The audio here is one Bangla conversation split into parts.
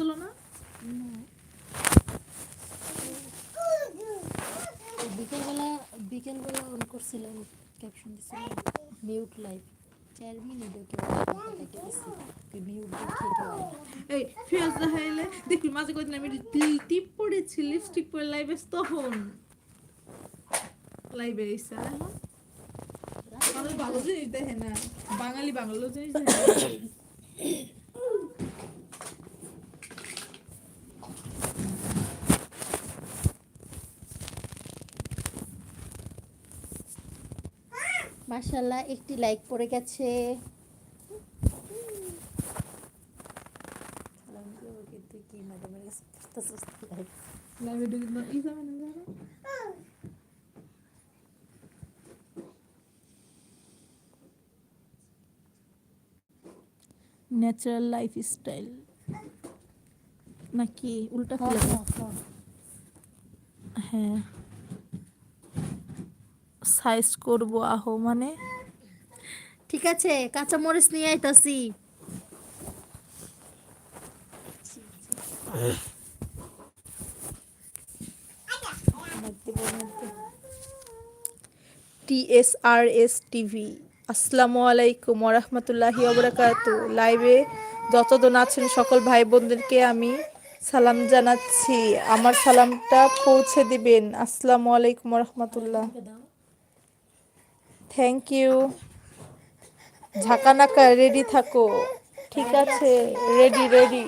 আসলো না? বিকেলবেলা বিকেলবেলা অন করছিলাম ক্যাপশন দিছিলাম মিউট লাইভ চার দেখে। এই দেখি মাঝে কদিন আমি টিপ পড়েছি লিপস্টিক পরে লাইভে তখন। লাইভে এসে এখন? আমাদের ভালো জিনিস দেখে না। বাঙালি বাংলা জিনিস দেখে মাশাল্লাহ একটি লাইক পড়ে গেছে। ন্যাচারাল লাইফ স্টাইল নাকি উল্টা। হ্যাঁ। সাইজ করব আহো মানে? ঠিক আছে কাঁচা মরিচ নিয়ে আইতাছি। টিএসআরএস টিভি আসসালামু আলাইকুম ওরহমতুল্লাহি ওবরাকাত। লাইভে যতজন আছেন সকল ভাই বোনদেরকে আমি সালাম জানাচ্ছি। আমার সালামটা পৌঁছে দিবেন। আসসালামু আলাইকুম রহমতুল্লাহ থ্যাংক ইউ ঝাঁকানাকা রেডি থাকো। ঠিক আছে রেডি রেডি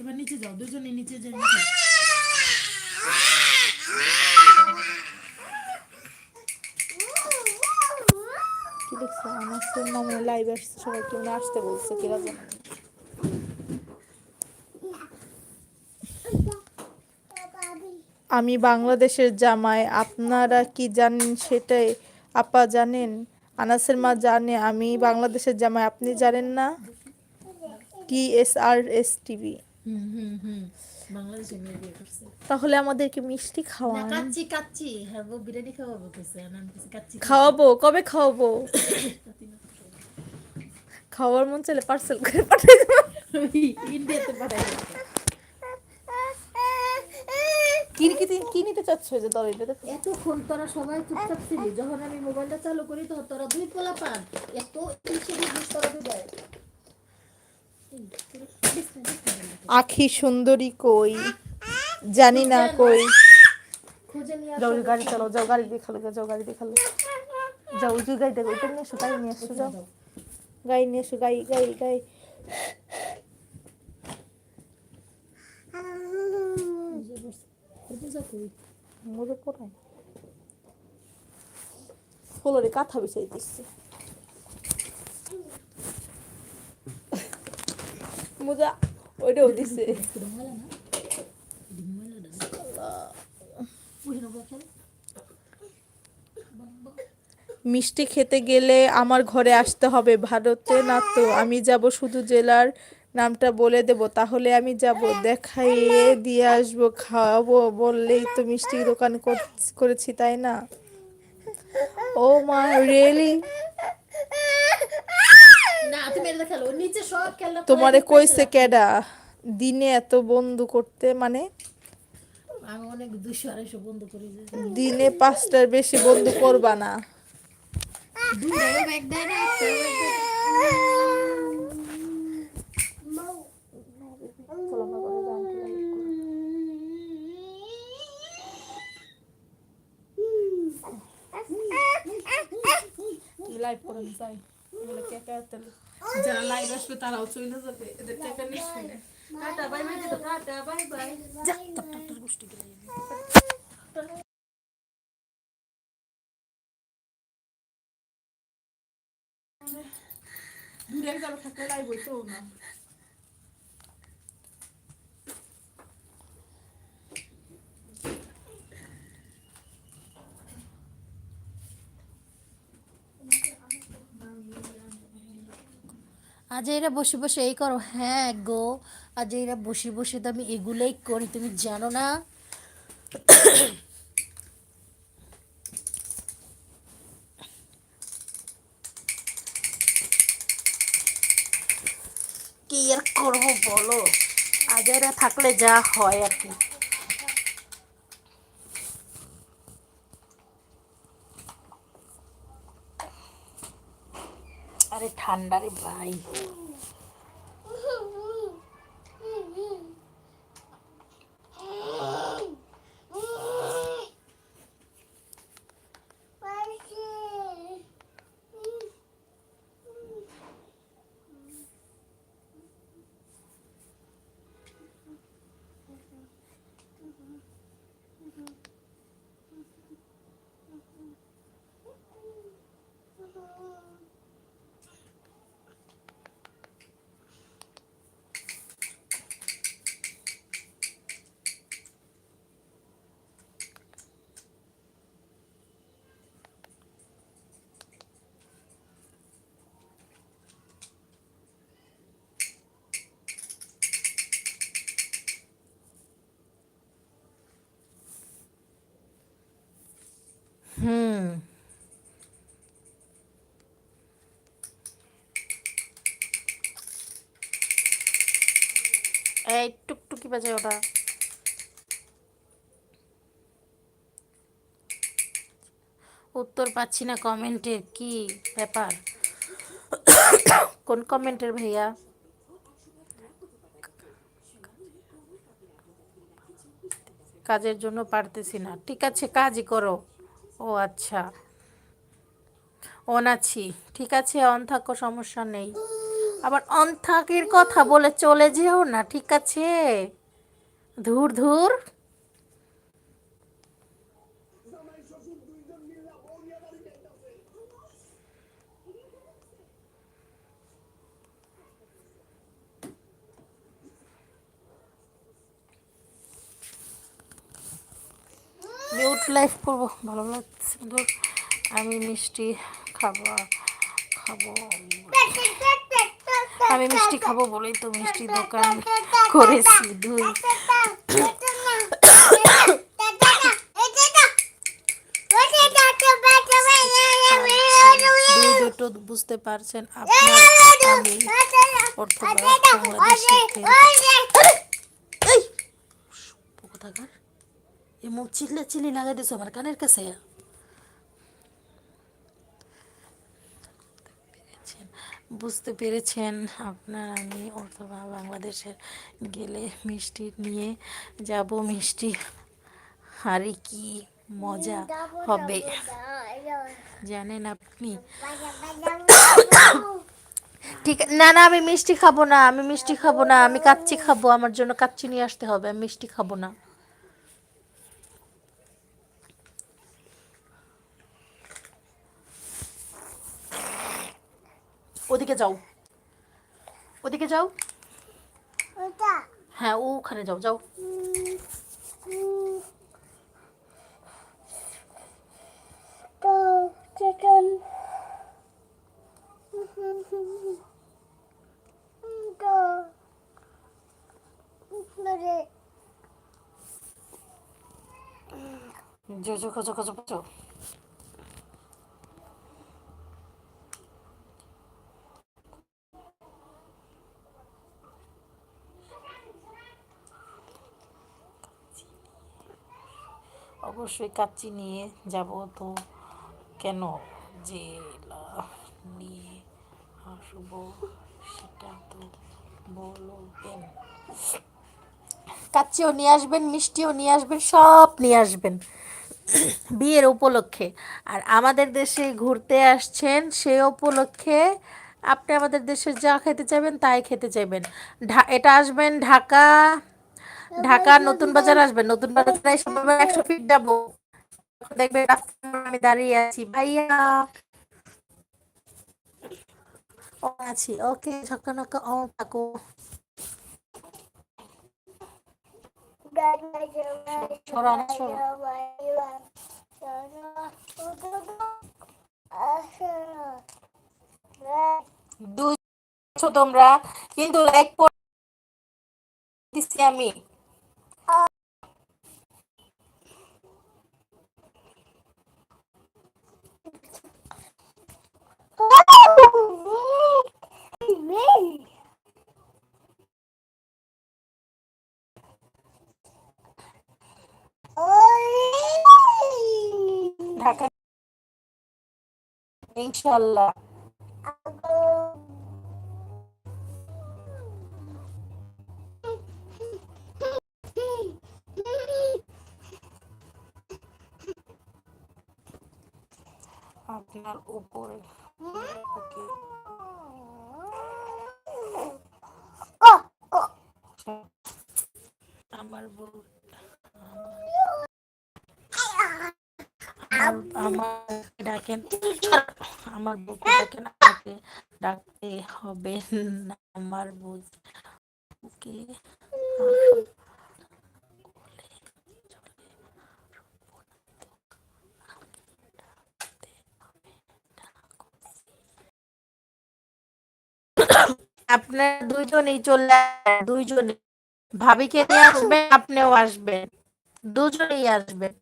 এবার নিচে যাও দুজনে নিচে যাও। কি দেখছ? আমার তো মামা লাইভ আসছে সবাই কেউ আসতে বলছে কিরা জানে? আমি বাংলাদেশের জামাই আপনারা কি জানেন সেটাই? আপা জানেন আনাসের মা জানে আমি বাংলাদেশের জামাই আপনি জানেন না? কি এস আর এস টিভি। তাহলে আমাদেরকে মিষ্টি খাওয়ান। কাচ্চি কাচ্চি হ্যাঁ বিরিয়ানি খাওয়াবো কাচ্চি কবে খাওয়াবো? খাওয়ার মন চাইলে পার্সেল করে পাঠাই ইন্ডিয়াতে পাঠাই কি কি কি নিতে চাচ্ছ যে এটা এতক্ষণ তোরা সবাই চুপচাপ ছিলি। যখন আমি মোবাইলটা চালু করি তখন তোরা দুই পোলা পান। এত তোরা দুই আখি সুন্দরী কই? জানি না কই। যাও গাড়ি চালাও যাও গাড়ি দিয়ে খালো যাও গাড়ি দিয়ে খালো যাও যে গাড়ি দেখো ওইটা নিয়ে এসো গাড়ি নিয়ে এসো যাও। গাড়ি নিয়ে এসো গাড়ি গাড়ি গাড়ি। ফলরে কাঁথা বিছাই দিচ্ছে ওইটাও দিচ্ছে মিষ্টি খেতে গেলে আমার ঘরে আসতে হবে ভারতে, না তো? আমি যাব শুধু জেলার নামটা বলে দেব তাহলে আমি যাব দেখাইয়ে দিয়ে আসব খাওয়াবো বললেই তো মিষ্টি দোকান কর- করেছি তাই না? ও মা রিয়েলি তোমারে কইছে কেডা দিনে এত বন্ধু করতে মানে? আমি অনেক দুশো আড়াইশো বন্ধ করি দিনে পাঁচটার বেশি বন্ধু করবা না দুটাও ব্যাগ দেয় না একটাও ব্যাগ দেয় না। লাইভ করেন যাই। বলে কে কে তেল যারা লাইভ আসবে তারাও চলে যাবে এদের টেকা নিশ্চয় tata bye bye tata bye bye যা টপ টপ গোষ্ঠী গেলে দূরে জায়গা থাকলে লাইভ হইতো না। আজ এরা বসে বসে এই করো হ্যাঁ গো, আজ এরা বসে বসে তো আমি এগুলোই করি, তুমি জানো না? কি আর করব বলো? আজ এরা থাকলে যা হয় আর কি। ঠান্ডারে ভাই। হুম। এই টুকটুকি বাজে ওটা। উত্তর পাচ্ছি না কমেন্টের কি ব্যাপার? কোন কমেন্টের ভাইয়া? কাজের জন্য পারতেছি না। ঠিক আছে, কাজই করো। ও আচ্ছা। অন আছি ঠিক আছে অন থাকো সমস্যা নেই। আবার অন থাকির কথা বলে চলে যেও না, ঠিক আছে? ধুর ধুর। মিউট লাইফ করব, ভালো লাগছে আমি মিষ্টি খাব খাব আমি। মিষ্টি খাব বলেই তো মিষ্টি দোকান করেছি দুই দুটো বুঝতে পারছেন, আপনার, আমি বাংলাদেশে মুখ চিল্লে চিল্লি লাগাই দিছো আমার কানের কাছে বুঝতে পেরেছেন আপনার, আমি অথবা বাংলাদেশের গেলে মিষ্টি নিয়ে যাব, মিষ্টি আরে কি মজা হবে? জানেন আপনি। ঠিক, না না, আমি মিষ্টি খাব না, আমি মিষ্টি খাব না, আমি কাচ্চি খাব, আমার জন্য কাচ্চি নিয়ে আসতে হবে, আমি মিষ্টি খাব না। 我得给走，我得给走。我的。还我可能走走。嗯嗯。走，这。哼哼哼。嗯的。那里。嗯。你走走走走走走。অবশ্যই কাচ্চি নিয়ে যাব। তো কেন যে নিয়ে আসব সেটা তো বলবেন কাচ্চিও নিয়ে আসবেন, মিষ্টিও নিয়ে আসবেন, সব নিয়ে আসবেন বিয়ের উপলক্ষে। আর আমাদের দেশে ঘুরতে আসছেন সে উপলক্ষে আপনি আমাদের দেশে যা খেতে চাইবেন তাই খেতে চাইবেন। এটা আসবেন ঢাকা ঢাকা নতুন বাজার আসবে, নতুন বাজার বলবেন একশো ফিট যাব। রাস্তার আমি দাঁড়িয়ে আছি। ভাইয়া ও আছি। ওকে ঝকনকা ও থাকো। তোমরা, কিন্তু লাইক দিচ্ছি আমি। Inshallah. আপনার উপরে ওকে আমার বউ আমার আমার ডাকেন। আমার বউকে ডাকেন আমাকে ডাকতে হবে না। আমার বউ ওকে। আপনার দুইজনেই চলে দুইজনই। দুইজনে ভাবিকে নিয়ে আসবেন আপনিও আসবেন। দুজনেই আসবেন।